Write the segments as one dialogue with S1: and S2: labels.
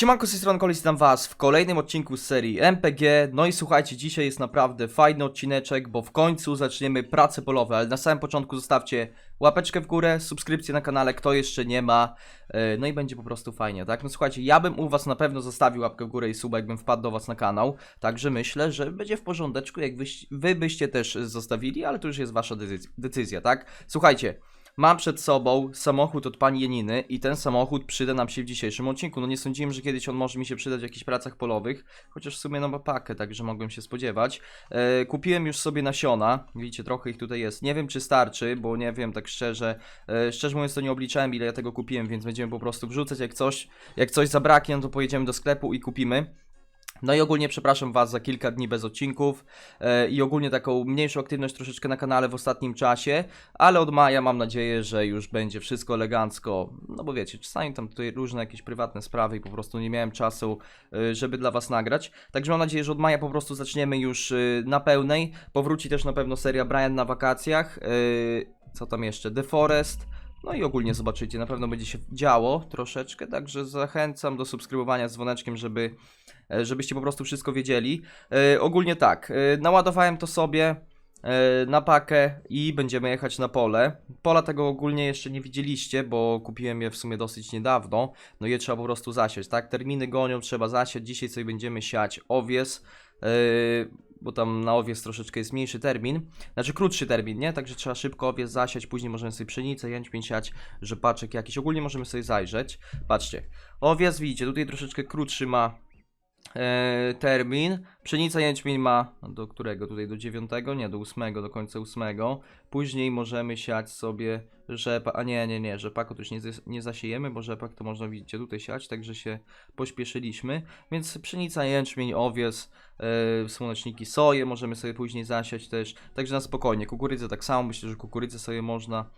S1: Siemanko, z tej strony Kolis, witam was w kolejnym odcinku z serii MPG. No i słuchajcie, dzisiaj jest naprawdę fajny odcineczek, bo w końcu zaczniemy prace polowe, ale na samym początku zostawcie łapeczkę w górę, subskrypcję na kanale, kto jeszcze nie ma, e, no i będzie po prostu fajnie, tak? No słuchajcie, ja bym u was na pewno zostawił łapkę w górę i suba, jakbym wpadł do was na kanał, także myślę, że będzie w porządeczku, jak wyś- wy byście też zostawili, ale to już jest wasza decyz- decyzja, tak? Słuchajcie, Mam przed sobą samochód od pani Janiny i ten samochód przyda nam się w dzisiejszym odcinku. No nie sądziłem, że kiedyś on może mi się przydać w jakichś pracach polowych, chociaż w sumie no pakę, także mogłem się spodziewać. E, kupiłem już sobie nasiona, widzicie, trochę ich tutaj jest. Nie wiem, czy starczy, bo nie wiem, tak szczerze, e, szczerze mówiąc to nie obliczałem, ile ja tego kupiłem, więc będziemy po prostu wrzucać, jak coś, jak coś zabraknie, no to pojedziemy do sklepu i kupimy. No i ogólnie przepraszam Was za kilka dni bez odcinków e, i ogólnie taką mniejszą aktywność troszeczkę na kanale w ostatnim czasie, ale od maja mam nadzieję, że już będzie wszystko elegancko, no bo wiecie, czasami tam tutaj różne jakieś prywatne sprawy i po prostu nie miałem czasu, e, żeby dla Was nagrać, także mam nadzieję, że od maja po prostu zaczniemy już e, na pełnej, powróci też na pewno seria Brian na wakacjach, co tam jeszcze, The Forest, no i ogólnie zobaczycie, na pewno będzie się działo troszeczkę, także zachęcam do subskrybowania z dzwoneczkiem, żeby e, żebyście po prostu wszystko wiedzieli. E, ogólnie tak, e, naładowałem to sobie e, na pakę i będziemy jechać na pole. Pola tego ogólnie jeszcze nie widzieliście, bo kupiłem je w sumie dosyć niedawno. No je trzeba po prostu zasiać, tak? Terminy gonią, trzeba zasiać. Dzisiaj sobie będziemy siać owies. e, bo tam na owies troszeczkę jest mniejszy termin, znaczy krótszy termin, nie? Także trzeba szybko owies zasiać, później możemy sobie pszenicę, jęczmień siać, rzepaczek jakiś, ogólnie możemy sobie zajrzeć. Patrzcie, owies widzicie, tutaj troszeczkę krótszy ma termin. Pszenica jęczmień ma do którego? Tutaj do 9? Nie, do 8, do końca 8. Później możemy siać sobie rzepak, a nie, nie, nie, rzepaku to już nie, nie zasiejemy, bo rzepak to można widzicie tutaj siać, także się pośpieszyliśmy. Więc pszenica, jęczmień, owies, e, słoneczniki, soję możemy sobie później zasiać też. Także na spokojnie, kukurydzę tak samo, myślę, że kukurydzę sobie można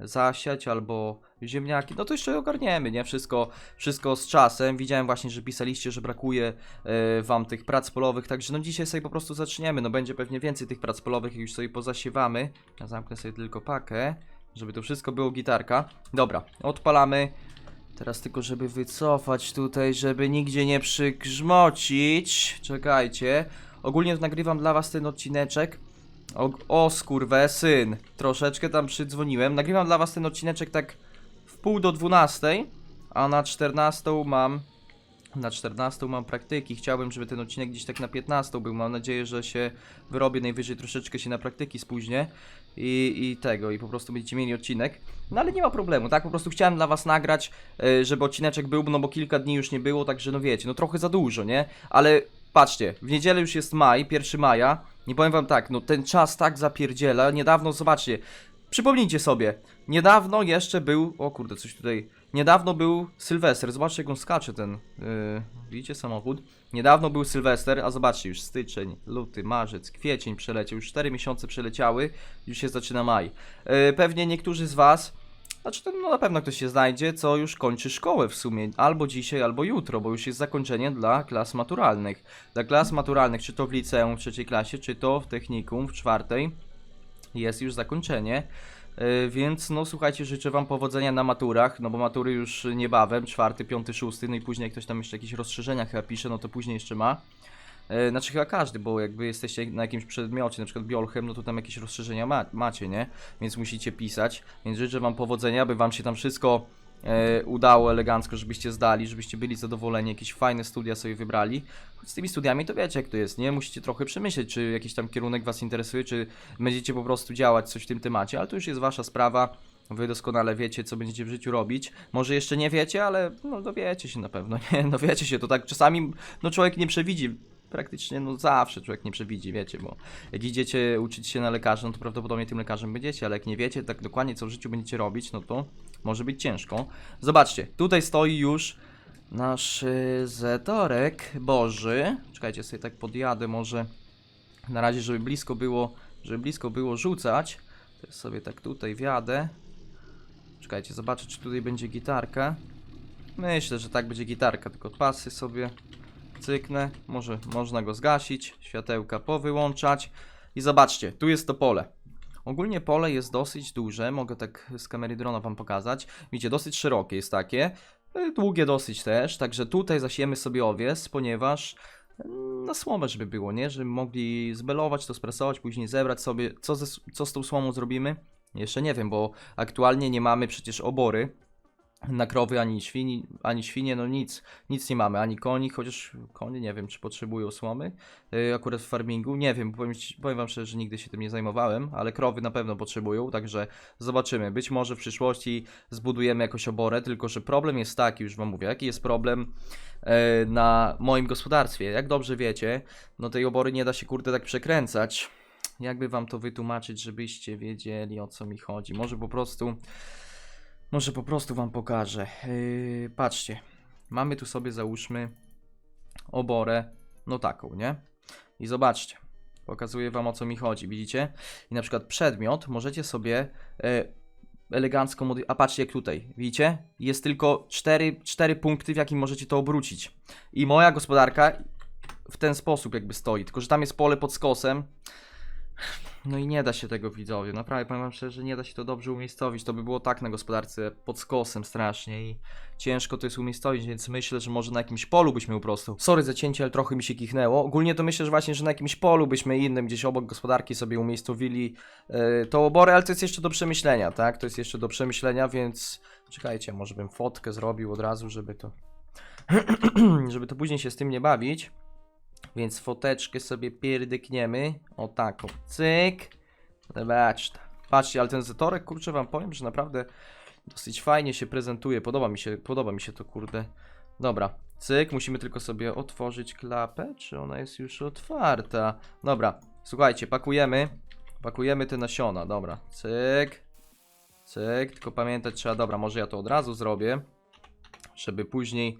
S1: zasiać albo ziemniaki, no to jeszcze ogarniemy, nie? Wszystko, wszystko z czasem. Widziałem właśnie, że pisaliście, że brakuje e, wam tych prac polowych, także no dzisiaj sobie po prostu zaczniemy. No będzie pewnie więcej tych prac polowych, jak już sobie pozasiewamy. Ja zamknę sobie tylko pakę, żeby to wszystko było gitarka. Dobra, odpalamy. Teraz tylko, żeby wycofać tutaj, żeby nigdzie nie przygrzmocić. Czekajcie. Ogólnie nagrywam dla was ten odcineczek. O, o skurwę, syn. Troszeczkę tam przydzwoniłem. Nagrywam dla was ten odcineczek tak w pół do 12, a na 14 mam na 14 mam praktyki. Chciałbym, żeby ten odcinek gdzieś tak na 15 był. Mam nadzieję, że się wyrobię najwyżej troszeczkę się na praktyki spóźnię i, i tego, i po prostu będziecie mieli odcinek. No ale nie ma problemu, tak? Po prostu chciałem dla was nagrać, y, żeby odcineczek był, no bo kilka dni już nie było, także no wiecie, no trochę za dużo, nie? Ale patrzcie, w niedzielę już jest maj, 1 maja. Nie powiem wam tak, no ten czas tak zapierdziela. Niedawno, zobaczcie, przypomnijcie sobie, niedawno jeszcze był, o kurde, coś tutaj, niedawno był Sylwester, zobaczcie jak on skacze ten, yy, widzicie samochód? Niedawno był Sylwester, a zobaczcie już styczeń, luty, marzec, kwiecień przeleciał, już 4 miesiące przeleciały, już się zaczyna maj. Yy, pewnie niektórzy z was, znaczy to no na pewno ktoś się znajdzie, co już kończy szkołę w sumie, albo dzisiaj, albo jutro, bo już jest zakończenie dla klas maturalnych. Dla klas maturalnych, czy to w liceum w trzeciej klasie, czy to w technikum w czwartej, jest już zakończenie. Yy, Więc no słuchajcie, życzę wam powodzenia na maturach, no bo matury już niebawem, czwarty, piąty, szósty, no i później jak ktoś tam jeszcze jakieś rozszerzenia chyba pisze, no to później jeszcze ma. Yy, Znaczy chyba każdy, bo jakby jesteście na jakimś przedmiocie, na przykład biolchem, no to tam jakieś rozszerzenia ma macie, nie? Więc musicie pisać, więc życzę wam powodzenia, by wam się tam wszystko e, udało elegancko, żebyście zdali, żebyście byli zadowoleni, jakieś fajne studia sobie wybrali. Choć z tymi studiami to wiecie jak to jest, nie? Musicie trochę przemyśleć, czy jakiś tam kierunek was interesuje, czy będziecie po prostu działać coś w tym temacie, ale to już jest wasza sprawa. Wy doskonale wiecie, co będziecie w życiu robić. Może jeszcze nie wiecie, ale no dowiecie się na pewno, nie? No wiecie się, to tak czasami no człowiek nie przewidzi. Praktycznie, no zawsze człowiek nie przewidzi, wiecie, bo jak idziecie uczyć się na lekarza, no to prawdopodobnie tym lekarzem będziecie, ale jak nie wiecie tak dokładnie, co w życiu będziecie robić, no to może być ciężko. Zobaczcie, tutaj stoi już nasz y, zetorek boży. Czekajcie, sobie tak podjadę może na razie, żeby blisko było, żeby blisko było rzucać. To sobie tak tutaj wjadę. Czekajcie, zobaczę, czy tutaj będzie gitarka. Myślę, że tak będzie gitarka, tylko pasy sobie cyknę. Może można go zgasić, światełka powyłączać. I zobaczcie, tu jest to pole. Ogólnie pole jest dosyć duże, mogę tak z kamery drona wam pokazać. Widzicie, dosyć szerokie jest takie. y, długie dosyć też, także tutaj zasiemy sobie owies, ponieważ y, na słomę, żeby było, nie? Żeby mogli zbelować to, sprasować, później zebrać sobie. Co, ze, co z tą słomą zrobimy? Jeszcze nie wiem, bo aktualnie nie mamy przecież obory na krowy ani świni, ani świnie, no nic, nic nie mamy, ani koni, chociaż konie nie wiem, czy potrzebują słomy, yy, akurat w farmingu, nie wiem, powiem, powiem wam szczerze, że nigdy się tym nie zajmowałem, ale krowy na pewno potrzebują, także zobaczymy, być może w przyszłości zbudujemy jakoś oborę, tylko że problem jest taki, już wam mówię, jaki jest problem e, na moim gospodarstwie, jak dobrze wiecie, no tej obory nie da się kurde tak przekręcać, jakby wam to wytłumaczyć, żebyście wiedzieli o co mi chodzi, może po prostu... Może po prostu wam pokażę. Yy, patrzcie. Mamy tu sobie załóżmy oborę, no taką, nie? I zobaczcie. Pokazuję wam o co mi chodzi, widzicie? I na przykład przedmiot możecie sobie e, elegancko mody- A patrzcie jak tutaj, widzicie? Jest tylko 4, 4 punkty, w jakim możecie to obrócić. I moja gospodarka w ten sposób jakby stoi, tylko że tam jest pole pod skosem. No i nie da się tego widzowie, naprawdę powiem wam szczerze, nie da się to dobrze umiejscowić, to by było tak na gospodarce pod skosem strasznie i ciężko to jest umiejscowić, więc myślę, że może na jakimś polu byśmy po prostu, sorry za cięcie, ale trochę mi się kichnęło, ogólnie to myślę, że właśnie, że na jakimś polu byśmy innym, gdzieś obok gospodarki sobie umiejscowili yy, tą oborę, ale to jest jeszcze do przemyślenia, tak, to jest jeszcze do przemyślenia, więc czekajcie, może bym fotkę zrobił od razu, żeby to, żeby to później się z tym nie bawić. Więc foteczkę sobie pierdykniemy. O taką. Cyk. Zobaczcie. Patrzcie, ale ten zetorek, kurczę, wam powiem, że naprawdę dosyć fajnie się prezentuje. Podoba mi się, podoba mi się to, kurde. Dobra. Cyk, musimy tylko sobie otworzyć klapę. Czy ona jest już otwarta? Dobra, słuchajcie, pakujemy. Pakujemy te nasiona, dobra. Cyk. Cyk, tylko pamiętać trzeba, dobra, może ja to od razu zrobię. Żeby później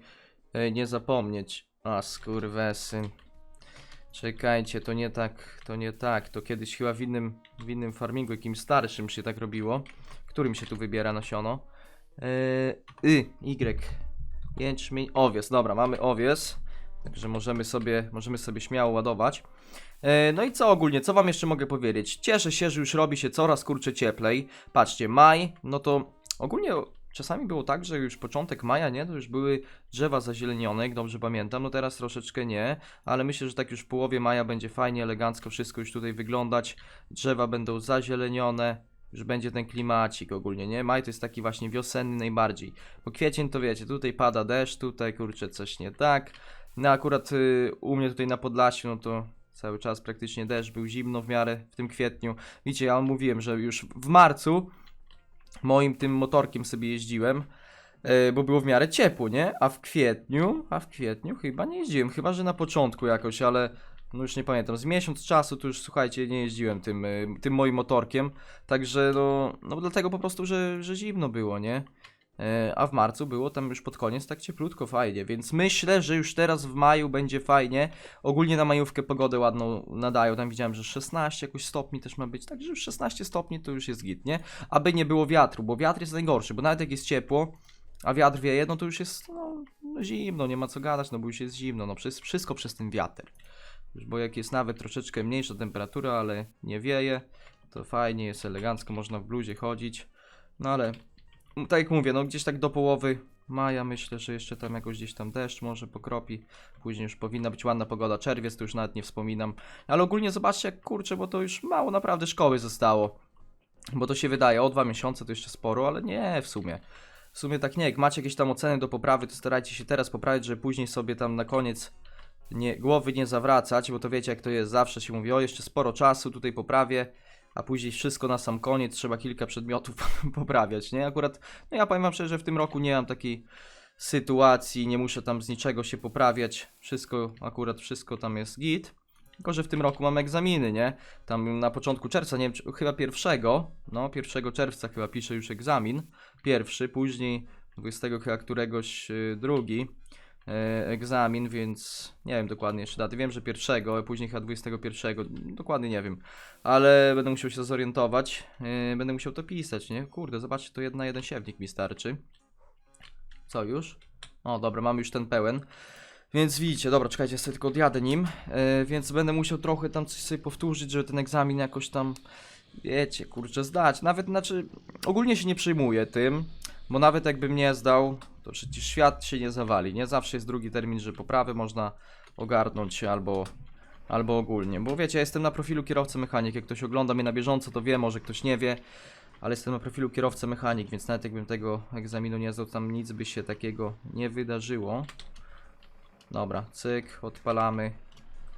S1: e, nie zapomnieć. A, skurwesyn. Czekajcie, to nie tak, to nie tak. To kiedyś chyba w innym, w innym farmingu, jakimś starszym się tak robiło. Którym się tu wybiera nasiono? Yy, y, Y. Jęczmień, owies. Dobra, mamy owies. Także możemy sobie, możemy sobie śmiało ładować. E, No i co ogólnie, co wam jeszcze mogę powiedzieć? Cieszę się, że już robi się coraz kurczę cieplej. Patrzcie, maj, no to ogólnie czasami było tak, że już początek maja, nie? To już były drzewa zazielenione, jak dobrze pamiętam. No teraz troszeczkę nie, ale myślę, że tak już w połowie maja będzie fajnie, elegancko wszystko już tutaj wyglądać. Drzewa będą zazielenione. Już będzie ten klimacik ogólnie, nie? Maj to jest taki właśnie wiosenny najbardziej. Bo kwiecień to wiecie, tutaj pada deszcz, tutaj kurczę coś nie tak. No akurat y, u mnie tutaj na Podlasiu, no to cały czas praktycznie deszcz, był zimno w miarę w tym kwietniu. Wiecie, ja mówiłem, że już w marcu moim tym motorkiem sobie jeździłem, e, bo było w miarę ciepło, nie? A w kwietniu, a w kwietniu chyba nie jeździłem, chyba że na początku jakoś, ale no już nie pamiętam, z miesiąc czasu to już słuchajcie, nie jeździłem tym, e, tym moim motorkiem, także no, no dlatego po prostu, że, że zimno było, nie? E, A w marcu było tam już pod koniec tak cieplutko, fajnie, więc myślę, że już teraz w maju będzie fajnie. Ogólnie na majówkę pogodę ładną nadają, tam widziałem, że 16 jakoś stopni też ma być, także już 16 stopni to już jest git, nie? Aby nie było wiatru, bo wiatr jest najgorszy, bo nawet jak jest ciepło, a wiatr wieje, no to już jest no, no zimno, nie ma co gadać, no bo już jest zimno, no przez, wszystko przez ten wiatr. Bo jak jest nawet troszeczkę mniejsza temperatura, ale nie wieje, to fajnie, jest elegancko, można w bluzie chodzić, no ale tak jak mówię, no gdzieś tak do połowy maja myślę, że jeszcze tam jakoś gdzieś tam deszcz może pokropi, później już powinna być ładna pogoda, czerwiec to już nawet nie wspominam, ale ogólnie zobaczcie jak kurczę, bo to już mało naprawdę szkoły zostało. Bo to się wydaje, o dwa miesiące to jeszcze sporo, ale nie w sumie. W sumie tak nie, jak macie jakieś tam oceny do poprawy, to starajcie się teraz poprawić, żeby później sobie tam na koniec nie, głowy nie zawracać, bo to wiecie jak to jest, zawsze się mówi, o jeszcze sporo czasu tutaj poprawię, a później wszystko na sam koniec, trzeba kilka przedmiotów poprawiać, nie? Akurat, no ja powiem wam szczerze, że w tym roku nie mam takiej sytuacji, nie muszę tam z niczego się poprawiać, wszystko, akurat wszystko tam jest git. Tylko, że w tym roku mam egzaminy, nie? Tam na początku czerwca, nie wiem, czy, chyba pierwszego, no, 1 czerwca chyba piszę już egzamin. Pierwszy, później 20 chyba któregoś y, drugi egzamin, więc nie wiem dokładnie jeszcze daty. Wiem, że pierwszego, a później chyba 21, dokładnie nie wiem. Ale będę musiał się zorientować, e, będę musiał to pisać, nie? Kurde, zobaczcie, to jedna, jeden siewnik mi starczy. Co już? O, dobra, mam już ten pełen. Więc widzicie, dobra, czekajcie, sobie tylko odjadę nim, e, więc będę musiał trochę tam coś sobie powtórzyć, żeby ten egzamin jakoś tam, wiecie, kurczę, zdać. Nawet, znaczy, ogólnie się nie przejmuję tym, bo nawet jakbym nie zdał, to przecież świat się nie zawali, nie? Zawsze jest drugi termin, że poprawy można ogarnąć albo, albo ogólnie, bo wiecie, ja jestem na profilu kierowcy mechanik, jak ktoś ogląda mnie na bieżąco, to wie, może ktoś nie wie, ale jestem na profilu kierowcy mechanik, więc nawet jakbym tego egzaminu nie zdał, tam nic by się takiego nie wydarzyło. Dobra, cyk, odpalamy.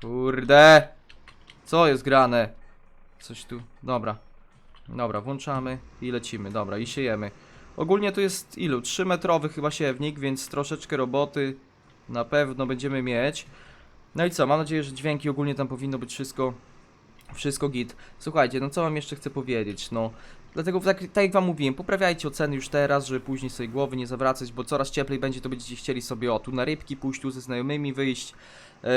S1: Kurde! Co jest grane? Coś tu. Dobra. Dobra, włączamy i lecimy. Dobra, i siejemy. Ogólnie to jest ilu? 3 metrowy chyba siewnik, więc troszeczkę roboty na pewno będziemy mieć. No i co? Mam nadzieję, że dźwięki ogólnie tam powinno być wszystko. Wszystko git. Słuchajcie, no co wam jeszcze chcę powiedzieć? No, dlatego tak, tak jak wam mówiłem, poprawiajcie oceny już teraz, żeby później sobie głowy nie zawracać, bo coraz cieplej będzie, to będziecie chcieli sobie o tu na rybki pójść, tu ze znajomymi wyjść. Yy,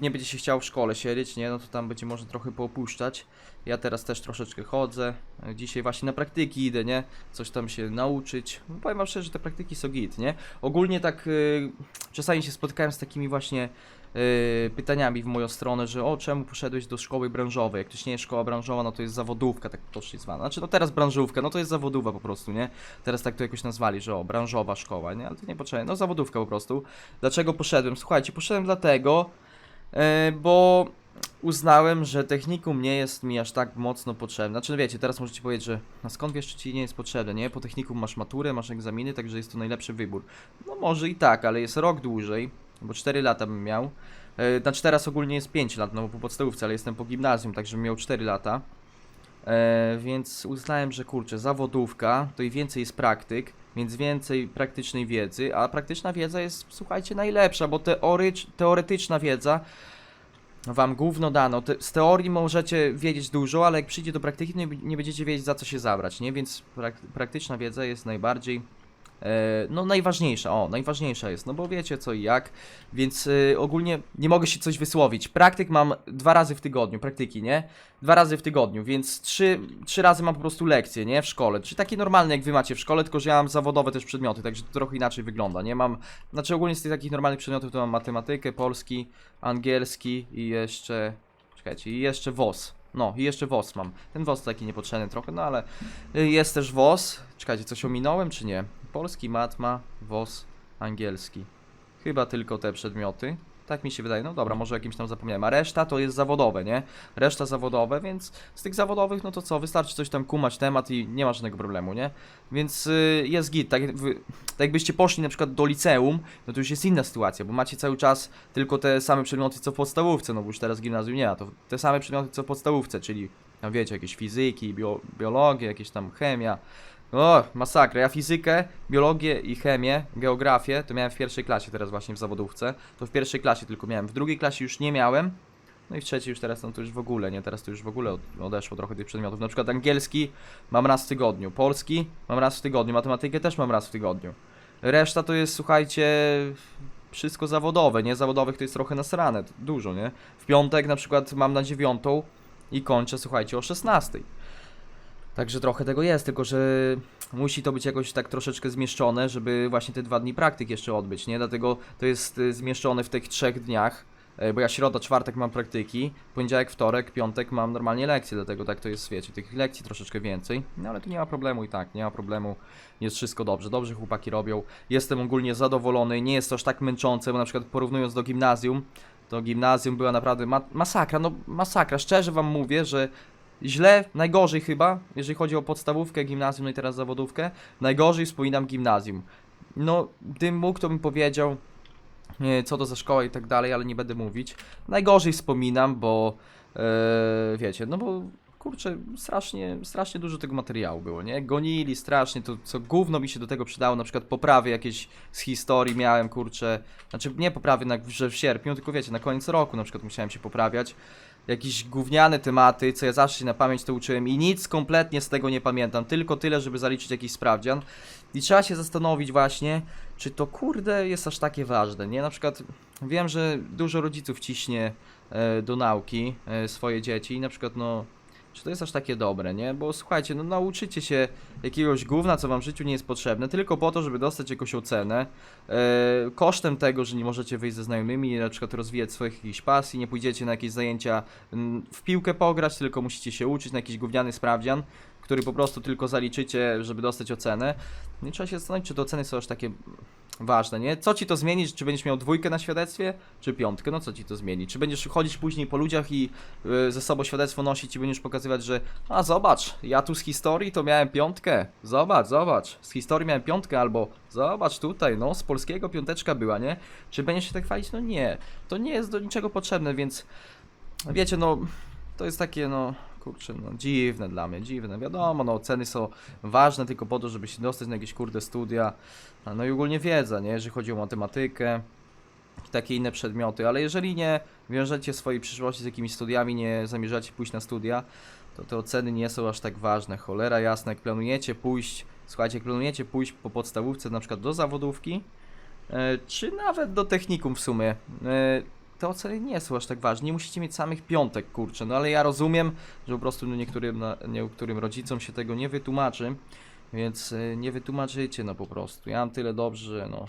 S1: nie będzie się chciał w szkole siedzieć, nie? No to tam będzie można trochę poopuszczać. Ja teraz też troszeczkę chodzę. Yy, Dzisiaj właśnie na praktyki idę, nie? Coś tam się nauczyć. No, powiem wam szczerze, że te praktyki są git, nie? Ogólnie tak yy, czasami się spotykałem z takimi właśnie yy, pytaniami w moją stronę, że o czemu poszedłeś do szkoły branżowej? Jak to nie jest szkoła branżowa, no to jest zawodówka, tak potocznie zwana. Znaczy no teraz branżówka, no to jest zawodowa po prostu, nie? Teraz tak to jakoś nazwali, że o, branżowa szkoła, nie? Ale to nie potrzebne, no zawodówka po prostu. Dlaczego poszedłem? Słuchajcie, poszedłem dlatego, yy, bo uznałem, że technikum nie jest mi aż tak mocno potrzebne. Znaczy, no wiecie, teraz możecie powiedzieć, że no skąd wiesz, czy ci nie jest potrzebne, nie? Po technikum masz maturę, masz egzaminy, także jest to najlepszy wybór. No może i tak, ale jest rok dłużej, bo 4 lata bym miał. E, Znaczy teraz ogólnie jest 5 lat, no bo po podstawówce, ale jestem po gimnazjum, także miał 4 lata. E, więc uznałem, że kurczę, zawodówka, to i więcej jest praktyk, więc więcej praktycznej wiedzy, a praktyczna wiedza jest, słuchajcie, najlepsza, bo teorycz, teoretyczna wiedza wam gówno dano. Te, z teorii możecie wiedzieć dużo, ale jak przyjdzie do praktyki, nie, nie będziecie wiedzieć za co się zabrać, nie? Więc prak, praktyczna wiedza jest najbardziej, no najważniejsza, o, najważniejsza jest, no bo wiecie co i jak, więc e, ogólnie nie mogę się coś wysłowić. Praktyk mam dwa razy w tygodniu, praktyki, nie? Dwa razy w tygodniu, więc trzy, trzy razy mam po prostu lekcje, nie? W szkole, czy takie normalne jak wy macie w szkole, tylko że ja mam zawodowe też przedmioty, także to trochę inaczej wygląda, nie? Mam, znaczy ogólnie z tych takich normalnych przedmiotów to mam matematykę, polski, angielski i jeszcze, czekajcie, i jeszcze WOS. No, i jeszcze WOS mam. Ten WOS taki niepotrzebny trochę, no ale y, jest też WOS. Czekajcie, coś ominąłem czy nie? Polski, matma, WOS, angielski. Chyba tylko te przedmioty. Tak mi się wydaje. No dobra, może jakimś tam zapomniałem. A reszta to jest zawodowe, nie? Reszta zawodowe, więc z tych zawodowych, no to co? Wystarczy coś tam kumać temat i nie ma żadnego problemu, nie? Więc y, jest git. Tak, wy, tak jakbyście poszli na przykład do liceum, no to już jest inna sytuacja, bo macie cały czas tylko te same przedmioty co w podstawówce, no bo już teraz gimnazjum nie ma, to te same przedmioty co w podstawówce, czyli tam wiecie, jakieś fizyki, bio, biologię, jakieś tam chemia. O, masakra. Ja fizykę, biologię i chemię, geografię to miałem w pierwszej klasie teraz właśnie w zawodówce. To w pierwszej klasie tylko miałem, w drugiej klasie już nie miałem. No i w trzeciej już teraz no to już w ogóle, nie? Teraz to już w ogóle od, odeszło trochę tych przedmiotów. Na przykład angielski mam raz w tygodniu, polski mam raz w tygodniu, matematykę też mam raz w tygodniu. Reszta to jest, słuchajcie, wszystko zawodowe, nie? Zawodowych to jest trochę nasrane, dużo, nie? W piątek na przykład mam na dziewiątą i kończę, słuchajcie, o 16. Także trochę tego jest, tylko że musi to być jakoś tak troszeczkę zmieszczone, żeby właśnie te dwa dni praktyk jeszcze odbyć, nie? Dlatego to jest y, zmieszczone w tych trzech dniach, e, bo ja środa, czwartek mam praktyki, poniedziałek, wtorek, piątek mam normalnie lekcje, dlatego tak to jest, wiecie, tych lekcji troszeczkę więcej, no ale tu nie ma problemu i tak, nie ma problemu, jest wszystko dobrze, dobrze chłopaki robią, jestem ogólnie zadowolony, nie jest to aż tak męczące, bo na przykład porównując do gimnazjum, to gimnazjum była naprawdę ma masakra, no masakra, szczerze wam mówię, że źle, najgorzej chyba, jeżeli chodzi o podstawówkę, gimnazjum, no i teraz zawodówkę, najgorzej wspominam gimnazjum. No, gdybym mógł, to bym powiedział, e, co to za szkoła i tak dalej, ale nie będę mówić. Najgorzej wspominam, bo e, wiecie, no bo kurczę, strasznie, strasznie dużo tego materiału było, nie? Gonili strasznie, to co gówno mi się do tego przydało, na przykład poprawy jakieś z historii miałem, kurczę, znaczy nie poprawy na, że w sierpniu, tylko wiecie, na koniec roku na przykład musiałem się poprawiać. Jakieś gówniane tematy, co ja zawsze się na pamięć to uczyłem i nic kompletnie z tego nie pamiętam, tylko tyle, żeby zaliczyć jakiś sprawdzian. I trzeba się zastanowić właśnie, czy to kurde jest aż takie ważne, nie? Na przykład wiem, że dużo rodziców ciśnie e, do nauki e, swoje dzieci i na przykład no czy to jest aż takie dobre, nie? Bo słuchajcie, no nauczycie się jakiegoś gówna, co wam w życiu nie jest potrzebne, tylko po to, żeby dostać jakąś ocenę, e, kosztem tego, że nie możecie wyjść ze znajomymi, na przykład rozwijać swoich jakichś pasji, nie pójdziecie na jakieś zajęcia mm, w piłkę pograć, tylko musicie się uczyć na jakiś gówniany sprawdzian. Który po prostu tylko zaliczycie, żeby dostać ocenę. No i trzeba się zastanowić, czy te oceny są aż takie ważne, nie? Co ci to zmieni? Czy będziesz miał dwójkę na świadectwie, czy piątkę? No co ci to zmieni? Czy będziesz chodzić później po ludziach i y, ze sobą świadectwo nosić i będziesz pokazywać, że a zobacz, ja tu z historii to miałem piątkę. Zobacz, zobacz, z historii miałem piątkę albo zobacz tutaj, no z polskiego piąteczka była, nie? Czy będziesz się tak chwalić? No nie. To nie jest do niczego potrzebne, więc wiecie, no to jest takie, no kurczę, no dziwne dla mnie, dziwne. Wiadomo, no oceny są ważne tylko po to, żeby się dostać na jakieś kurde studia, no i ogólnie wiedza, nie? Jeżeli chodzi o matematykę, i takie inne przedmioty, ale jeżeli nie wiążecie swojej przyszłości z jakimiś studiami, nie zamierzacie pójść na studia, to te oceny nie są aż tak ważne. Cholera jasna, jak planujecie pójść, słuchajcie, jak planujecie pójść po podstawówce na przykład do zawodówki, e, czy nawet do technikum w sumie, e, te oceny nie są aż tak ważne. Nie musicie mieć samych piątek, kurczę. No ale ja rozumiem, że po prostu no, niektórym, niektórym rodzicom się tego nie wytłumaczy, więc y, nie wytłumaczycie, no po prostu. Ja mam tyle dobrze, no,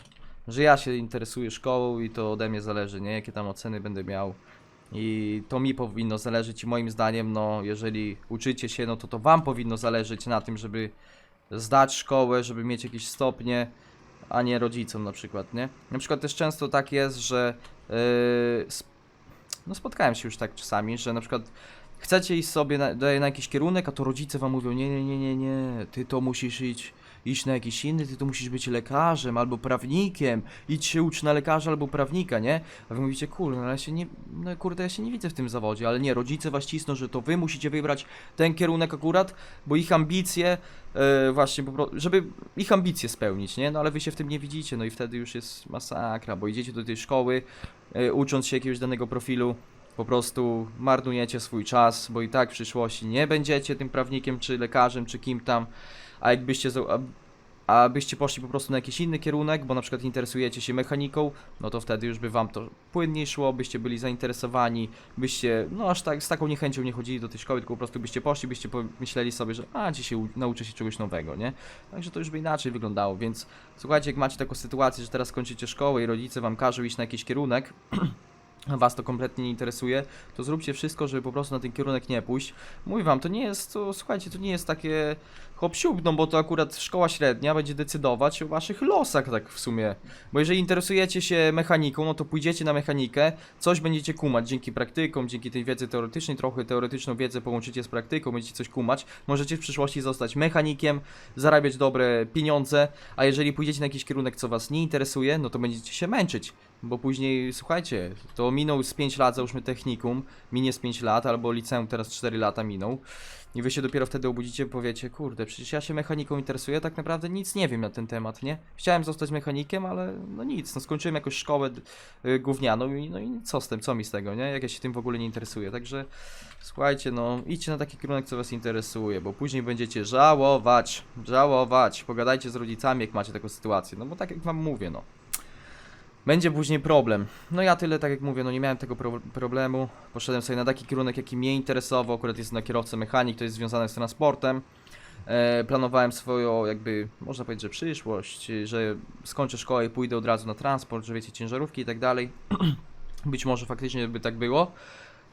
S1: że ja się interesuję szkołą i to ode mnie zależy, nie? Jakie tam oceny będę miał. I to mi powinno zależeć i moim zdaniem, no, jeżeli uczycie się, no to to wam powinno zależeć na tym, żeby zdać szkołę, żeby mieć jakieś stopnie, a nie rodzicom na przykład, nie? Na przykład też często tak jest, że yy, sp- no spotkałem się już tak czasami, że na przykład chcecie iść sobie na, na jakiś kierunek, a to rodzice wam mówią, nie, nie, nie, nie, nie, ty to musisz iść, iść na jakiś inny, ty to musisz być lekarzem albo prawnikiem, idź się ucz na lekarza albo prawnika, nie? A wy mówicie, kurde, no ja się nie, no kurde, ja się nie widzę w tym zawodzie, ale nie, rodzice was cisną, że to wy musicie wybrać ten kierunek akurat, bo ich ambicje, e, właśnie, żeby ich ambicje spełnić, nie? No ale wy się w tym nie widzicie, no i wtedy już jest masakra, bo idziecie do tej szkoły, e, ucząc się jakiegoś danego profilu, po prostu marnujecie swój czas, bo i tak w przyszłości nie będziecie tym prawnikiem, czy lekarzem, czy kim tam, a jakbyście, a, byście poszli po prostu na jakiś inny kierunek, bo na przykład interesujecie się mechaniką, no to wtedy już by wam to płynniej szło, byście byli zainteresowani, byście, no aż tak, z taką niechęcią nie chodzili do tej szkoły, tylko po prostu byście poszli, byście pomyśleli sobie, że a, dzisiaj nauczę się czegoś nowego, nie? Także to już by inaczej wyglądało, więc słuchajcie, jak macie taką sytuację, że teraz kończycie szkołę i rodzice wam każą iść na jakiś kierunek, was to kompletnie nie interesuje, to zróbcie wszystko, żeby po prostu na ten kierunek nie pójść. Mówię wam, to nie jest, to, słuchajcie, to nie jest takie hop siup, no bo to akurat szkoła średnia będzie decydować o waszych losach tak w sumie. Bo jeżeli interesujecie się mechaniką, no to pójdziecie na mechanikę, coś będziecie kumać dzięki praktykom, dzięki tej wiedzy teoretycznej, trochę teoretyczną wiedzę połączycie z praktyką, będziecie coś kumać, możecie w przyszłości zostać mechanikiem, zarabiać dobre pieniądze, a jeżeli pójdziecie na jakiś kierunek, co was nie interesuje, no to będziecie się męczyć. Bo później, słuchajcie, to minął z 5 lat, załóżmy technikum, minie z 5 lat, albo liceum teraz 4 lata minął. I wy się dopiero wtedy obudzicie powiecie, kurde, przecież ja się mechaniką interesuję, tak naprawdę nic nie wiem na ten temat, nie? Chciałem zostać mechanikiem, ale no nic, no skończyłem jakąś szkołę y, gównianą i no i co z tym, co mi z tego, nie? Jak ja się tym w ogóle nie interesuję, także słuchajcie, no idźcie na taki kierunek, co was interesuje, bo później będziecie żałować, żałować, pogadajcie z rodzicami, jak macie taką sytuację, no bo tak jak wam mówię, no. Będzie później problem. No ja tyle, tak jak mówię, no nie miałem tego pro problemu. Poszedłem sobie na taki kierunek, jaki mnie interesował. Akurat jest na kierowcę mechanik, to jest związane z transportem. E, planowałem swoją, jakby, można powiedzieć, że przyszłość, że skończę szkołę i pójdę od razu na transport, że wiecie, ciężarówki i tak dalej. Być może faktycznie by tak było.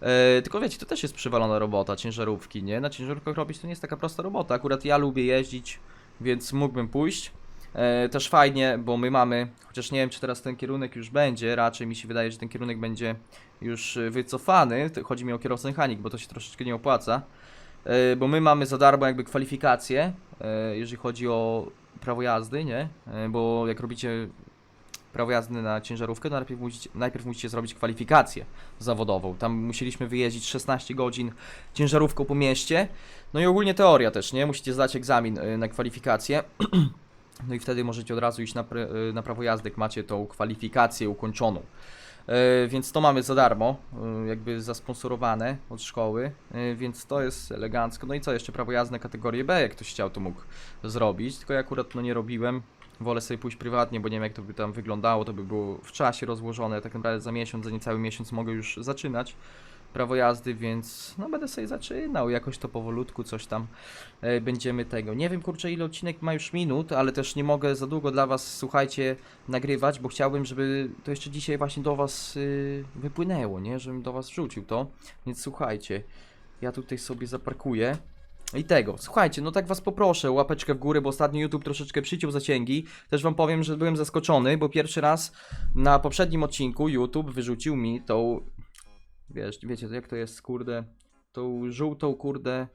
S1: E, tylko wiecie, to też jest przywalona robota, ciężarówki, nie? Na ciężarówkach robić to nie jest taka prosta robota. Akurat ja lubię jeździć, więc mógłbym pójść. E, też fajnie, bo my mamy, chociaż nie wiem czy teraz ten kierunek już będzie, raczej mi się wydaje, że ten kierunek będzie już e, wycofany, chodzi mi o kierowcę mechanik, bo to się troszeczkę nie opłaca, e, bo my mamy za darmo jakby kwalifikacje, jeżeli chodzi o prawo jazdy, nie, bo jak robicie prawo jazdy na ciężarówkę, to najpierw musicie, najpierw musicie zrobić kwalifikację zawodową, tam musieliśmy wyjeździć 16 godzin ciężarówką po mieście, no i ogólnie teoria też, nie, musicie zdać egzamin na kwalifikację, no i wtedy możecie od razu iść na, y, na prawo jazdy, jak macie tą kwalifikację ukończoną. E, więc to mamy za darmo, e, jakby zasponsorowane od szkoły, e, więc to jest elegancko. No i co, jeszcze prawo jazdy kategorię B, jak ktoś chciał, to mógł zrobić, tylko ja akurat no nie robiłem. Wolę sobie pójść prywatnie, bo nie wiem jak to by tam wyglądało, to by było w czasie rozłożone, tak naprawdę za miesiąc, za niecały miesiąc mogę już zaczynać prawo jazdy, więc no będę sobie zaczynał, jakoś to powolutku coś tam e, będziemy tego. Nie wiem kurczę ile odcinek ma już minut, ale też nie mogę za długo dla was, słuchajcie, nagrywać, bo chciałbym, żeby to jeszcze dzisiaj właśnie do was y, wypłynęło, nie? Żebym do was wrzucił to. Więc słuchajcie, ja tutaj sobie zaparkuję. i tego. Słuchajcie, no tak was poproszę, łapeczkę w górę, bo ostatnio YouTube troszeczkę przyciął zasięgi. Też wam powiem, że byłem zaskoczony, bo pierwszy raz na poprzednim odcinku YouTube wyrzucił mi tą, wiesz, wiecie jak to jest, kurde, tą żółtą, kurde,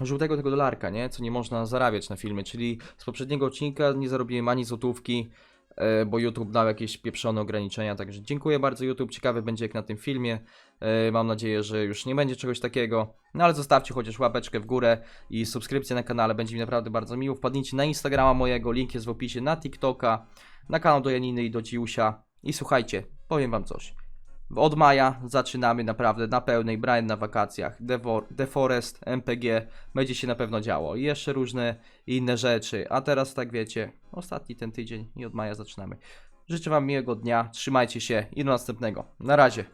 S1: żółtego tego dolarka, nie? Co nie można zarabiać na filmie, czyli z poprzedniego odcinka nie zarobiłem ani złotówki, e, bo YouTube dał jakieś pieprzone ograniczenia, także dziękuję bardzo YouTube, ciekawy będzie jak na tym filmie, E, mam nadzieję, że już nie będzie czegoś takiego, no ale zostawcie chociaż łapeczkę w górę i subskrypcję na kanale, będzie mi naprawdę bardzo miło, wpadnijcie na Instagrama mojego, link jest w opisie, na TikToka, na kanał do Janiny i do Ciusia i słuchajcie, powiem wam coś. Od maja zaczynamy naprawdę na pełnej, Brian na wakacjach, Devor- Deforest, MPG, będzie się na pewno działo i jeszcze różne inne rzeczy, a teraz tak wiecie, ostatni ten tydzień i od maja zaczynamy. Życzę wam miłego dnia, trzymajcie się i do następnego. Na razie.